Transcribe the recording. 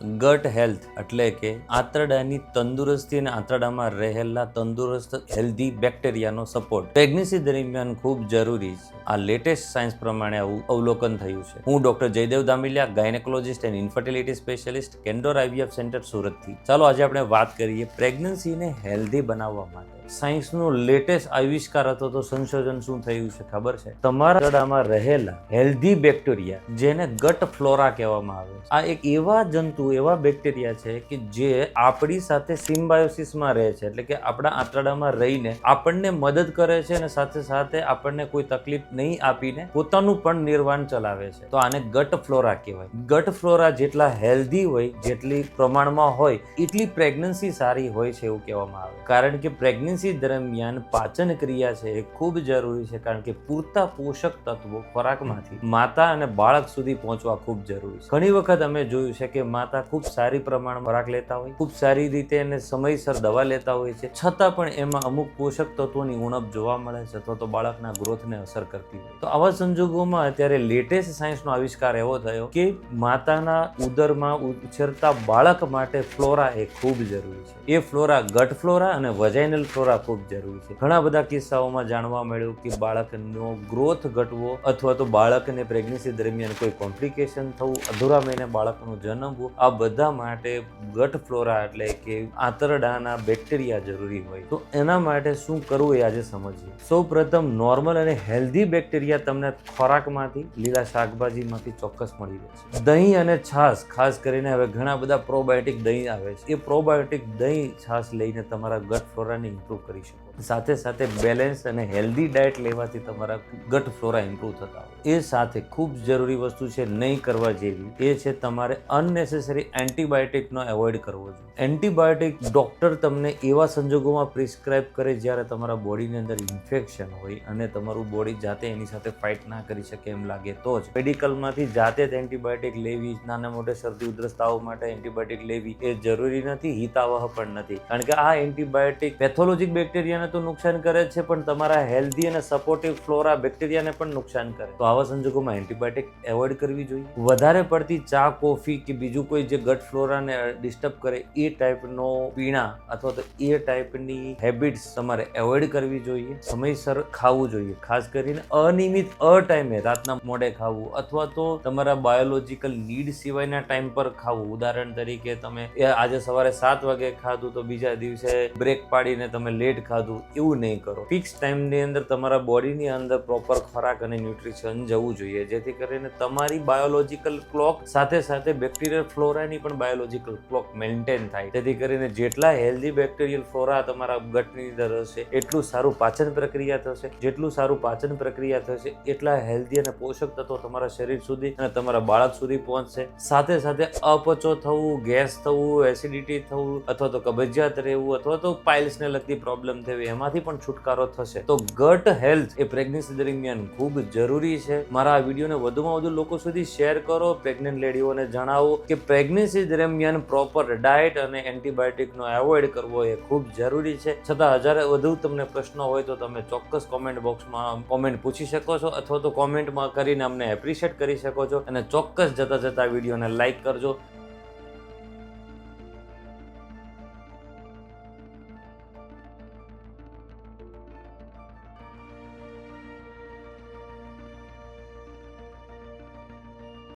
ગટ health એટલે કે આંતરડાની તંદુરસ્તી અને આંતરડામાં રહેલા તંદુરસ્ત, હેલ્ધી બેક્ટેરિયાનો સપોર્ટ. પ્રેગ્નન્સી દરમિયાન ખૂબ જરૂરી છે. આ લેટેસ્ટ સાયન્સ પ્રમાણે આવું અવલોકન થયું છે. હું doctor Jaydev Damiliya, gynaecologist and infertility specialist, Candor IVF centre સુરતથી. ચાલો આજે આપણે વાત કરીએ પ્રેગ્નન્સીને હેલ્ધી બનાવવા માટે. સાયન્સનો લેટેસ્ટ આવિષ્કાર હતો તો સંશોધન શું થયું છે ખબર છે? તમારા ગળામાં રહેલા હેલ્ધી બેક્ટેરિયા, જેને ગટ ફ્લોરા કહેવામાં આવે છે. આ એક એવા જંતુ, એવા બેક્ટેરિયા છે કે જે આપણી સાથે સિમ્બાયોસિસમાં રહે છે. એટલે કે આપણા આંતરડામાં રહીને આપણને મદદ કરે છે અને સાથે સાથે આપણને કોઈ તકલીફ નહીં આપીને પોતાનું પણ નિર્વાણ ચલાવે છે. તો આને ગટ ફ્લોરા કહેવાય. ગટ ફ્લોરા જેટલા હેલ્ધી હોય, જેટલી પ્રમાણમાં હોય, એટલી પ્રેગ્નન્સી સારી હોય છે એવું કહેવામાં આવે. કારણ કે પ્રેગ્નન્સી દરમિયાન પાચન ક્રિયા છે એ ખૂબ જરૂરી છે કારણ કે પૂરતા પોષક તત્વો ખોરાકમાંથી માતા અને બાળક સુધી પહોંચવા ખૂબ જરૂરી છે. ઘણી વખત અમે જોયું છે કે માતા ખૂબ સારી પ્રમાણમાં ખોરાક લેતા હોય, ખૂબ સારી રીતે એને સમયસર દવા લેતા હોય છે, છતાં પણ એમાં અમુક પોષક તત્વોની ઉણપ જોવા મળે છે અથવા તો બાળકના ગ્રોથને અસર કરતી હોય તો આવા સંજોગોમાં અત્યારે લેટેસ્ટ સાયન્સનો આવિષ્કાર એવો થયો કે માતાના ઉદરમાં ઉછેરતા બાળક માટે ફ્લોરા એ ખૂબ જરૂરી છે. એ ફ્લોરા ગટ ફ્લોરા અને વજાઇનલ ફ્લોરા ખૂબ જરૂરી છે. ઘણા બધા કિસ્સાઓમાં જાણવા મળ્યું કે બાળકનો ગ્રોથ ઘટવો અથવા તો બાળકને પ્રેગ્નન્સી દરમિયાન કોઈ કોમ્પ્લિકેશન થવું, અધૂરા મહિને બાળકનું જન્મવું, આ બધા માટે ગટ ફ્લોરા એટલે કે આંતરડાના બેક્ટેરિયા જરૂરી હોય. તો એના માટે શું કરવું એ આજે સમજીએ. સૌ પ્રથમ નોર્મલ અને હેલ્ધી બેક્ટેરિયા તમને ખોરાકમાંથી, લીલા શાકભાજીમાંથી ચોક્કસ મળી રહેશે. દહીં અને છાશ, ખાસ કરીને હવે ઘણા બધા પ્રોબાયોટિક દહીં આવે છે. એ પ્રોબાયોટિક દહીં, છાશ લઈને તમારા ગટ ફ્લોરાને ઇમ્પ્રૂવ કરી શકો. સાથે સાથે બેલેન્સ અને હેલ્ધી ડાયટ લેવાથી તમારા ગટ ફ્લોરા ઇમ્પ્રૂવ થતા હોય. એ સાથે ખૂબ જરૂરી વસ્તુ છે નહીં કરવા જેવી. એ છે તમારે અનનેસેસરી એન્ટીબાયોટિકનો એવોઇડ કરવો જોઈએ. એન્ટીબાયોટિક ડૉક્ટર તમને એવા સંજોગોમાં પ્રિસ્ક્રાઇબ કરે જ્યારે તમારા બોડીની અંદર ઇન્ફેક્શન હોય અને તમારું બોડી જાતે એની સાથે ફાઇટ ના કરી શકે એમ લાગે તો જ. મેડિકલમાંથી જાતે જ એન્ટીબાયોટિક લેવી, નાના મોટા શરદી ઉધરસ તાવ માટે એન્ટીબાયોટિક લેવી એ જરૂરી નથી, હિતાવહ પણ નથી. કારણ કે આ એન્ટીબાયોટિક પેથોલોજીક બેક્ટેરિયાને તો નુકસાન કરે છે, પણ તમારા હેલ્ધી અને સપોર્ટિવ ફ્લોરા બેક્ટેરિયાને પણ નુકસાન કરે. તો આવા સંજોગોમાં એન્ટીબાયોટિક એવોઇડ કરવી જોઈએ. વધારે પડતી ચા, કોફી કે બીજું કોઈ જે ગટ ફ્લોરાને ડિસ્ટર્બ કરે, એ ટાઈપનો પીણા અથવા તો એ ટાઈપની હેબિટ્સ તમારે એવોઇડ કરવી જોઈએ. સમયસર ખાવું જોઈએ. ખાસ કરીને અનિયમિત અ ટાઈમે રાતના મોડે ખાવું અથવા તો તમારા બાયોલોજિકલ નીડ સિવાયના ટાઈમ પર ખાવું. ઉદાહરણ તરીકે તમે આજે સવારે સાત વાગે ખાધું તો બીજા દિવસે બ્રેક પાડીને તમે લેટ ખાધું, એવું નહીં કરો. ફિક્સ ટાઈમની અંદર તમારા બોડીની અંદર પ્રોપર ખોરાક અને ન્યુટ્રિશન જવું જોઈએ. જેથી કરીને તમારી બાયોલોજીકલ ક્લોક સાથે સાથે બેક્ટેરિયલ ફ્લોરાની પણ બાયોલોજીકલ ક્લોક મેન્ટેન થાય. જેથી કરીને જેટલા હેલ્ધી બેક્ટેરિયલ ફ્લોરા તમારા ગટની અંદર હશે, એટલું સારું પાચન પ્રક્રિયા થશે. જેટલું સારું પાચન પ્રક્રિયા થશે, એટલા હેલ્ધી અને પોષક તત્વો તમારા શરીર સુધી અને તમારા બાળક સુધી પહોંચશે. સાથે સાથે અપચો થવું, ગેસ થવું એસિડિટી થવું, અથવા તો કબજિયાત રહેવું, અથવા તો પાઇલ્સને લગતી પ્રોબ્લેમ થવી એમાંથી પણ છુટકારો થશે. તો ગટ હેલ્થ એ પ્રેગ્નન્સી દરમિયાન ખૂબ જરૂરી છે. મારા આ વિડીયોને વધુમાં વધુ લોકો સુધી શેર કરો પ્રેગ્નન્ટ લેડીઓને જણાવો કે પ્રેગ્નન્સી દરમિયાન પ્રોપર ડાયટ અને એન્ટીબાયોટિકનો એવોઇડ કરવો એ ખૂબ જરૂરી છે. છતાં હજારે વધુ તમને પ્રશ્નો હોય તો તમે ચોક્કસ કોમેન્ટ બોક્સમાં કોમેન્ટ પૂછી શકો છો અથવા તો કોમેન્ટમાં કરીને અમને એપ્રિશિએટ કરી શકો છો. અને ચોક્કસ જતા જતા વિડીયોને લાઈક કરજો.